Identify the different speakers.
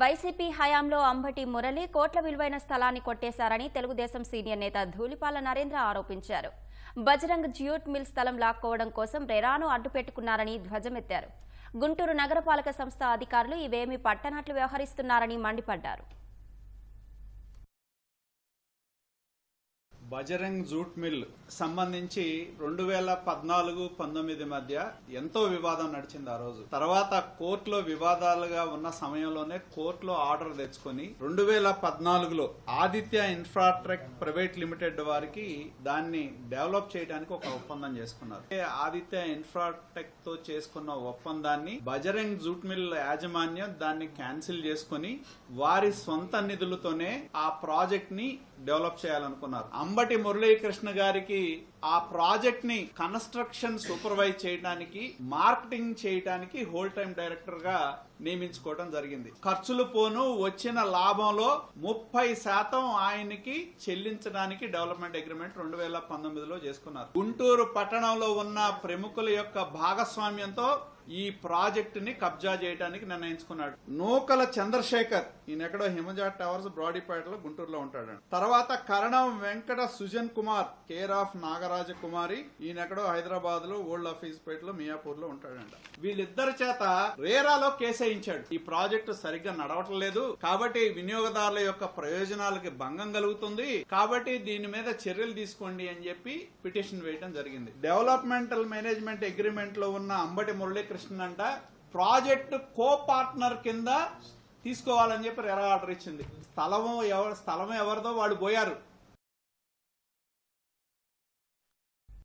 Speaker 1: YCP హయాంలో అంబటి మురళి కోట్ల విలువైన స్థలాన్ని కొట్టేశారని తెలుగుదేశం సీనియర్ నేత ధూళిపాల నరేంద్ర ఆరోపించారు. బజరంగ్ జ్యూట్ మిల్ స్థలం లాక్కోవడం కోసం రెరాను అడ్డుపెట్టుకున్నారని ధ్వజమెత్తారు. గుంటూరు నగరపాలక సంస్థ అధికారులు ఇవేమీ పట్టనట్లు వ్యవహరిస్తున్నారని మండిపడ్డారు.
Speaker 2: బజరంగ్ జూట్ మిల్ సంబంధించి రెండు వేల పద్నాలుగు పంతొమ్మిది మధ్య ఎంతో వివాదం నడిచింది ఆ రోజు. తర్వాత కోర్టులో వివాదాలుగా ఉన్న సమయంలోనే కోర్టులో ఆర్డర్ తెచ్చుకొని రెండు వేల పద్నాలుగులో ఆదిత్య ఇన్ఫ్రాట్రెక్ ప్రైవేట్ లిమిటెడ్ వారికి దాన్ని డెవలప్ చేయడానికి ఒక ఒప్పందం చేసుకున్నారు. ఆదిత్య ఇన్ఫ్రాటెక్తో చేసుకున్న ఒప్పందాన్ని బజరంగ్ జూట్ మిల్ యాజమాన్యం దాన్ని క్యాన్సిల్ చేసుకుని వారి సొంత నిధులతోనే ఆ ప్రాజెక్ట్ని డెవలప్ చేయాలనుకున్నారు. అంబటి మురళీకృష్ణ గారికి ఆ ప్రాజెక్ట్ని కన్స్ట్రక్షన్ సూపర్వైజ్ చేయడానికి మార్కెటింగ్ చేయడానికి హోల్ టైం డైరెక్టర్గా నియమించుకోవడం జరిగింది. ఖర్చులు పోను వచ్చిన లాభంలో ముప్పై శాతం ఆయనకి చెల్లించడానికి డెవలప్మెంట్ అగ్రిమెంట్ రెండు వేల పంతొమ్మిదిలో చేసుకున్నారు. గుంటూరు పట్టణంలో ఉన్న ప్రముఖుల యొక్క భాగస్వామ్యంతో ఈ ప్రాజెక్టుని కబ్జా చేయడానికి నిర్ణయించుకున్నాడు. నూకల చంద్రశేఖర్ ఈయన ఎక్కడో హిమజా టవర్స్ బ్రాడీపేటలో గుంటూరులో ఉంటాడు తర్వాత కరణం వెంకట సుజన్ కుమార్ కేర్ ఆఫ్ నాగరాజ కుమారి ఈయన ఎక్కడో హైదరాబాద్లో ఓల్డ్ ఆఫీస్ పేటలో మియాపూర్లో ఉంటాడంట. వీళ్ళిద్దరి చేత రేరాలో కేసేయించాడు. ఈ ప్రాజెక్టు సరిగ్గా నడవటం లేదు. కాబట్టి వినియోగదారుల యొక్క ప్రయోజనాలకి భంగం కలుగుతుంది. కాబట్టి దీని మీద చర్యలు తీసుకోండి అని చెప్పి పిటిషన్ వేయడం జరిగింది. డెవలప్మెంటల్ మేనేజ్మెంట్ అగ్రిమెంట్లో ఉన్న అంబటి మురళీకృష్ణన్ అంట ప్రాజెక్ట్ కో పార్ట్నర్ కింద తీసుకోవాలని చెప్పి రెరా ఆర్డర్ ఇచ్చింది. స్థలము ఎవరు స్థలం ఎవరిదో వాళ్ళు పోయారు.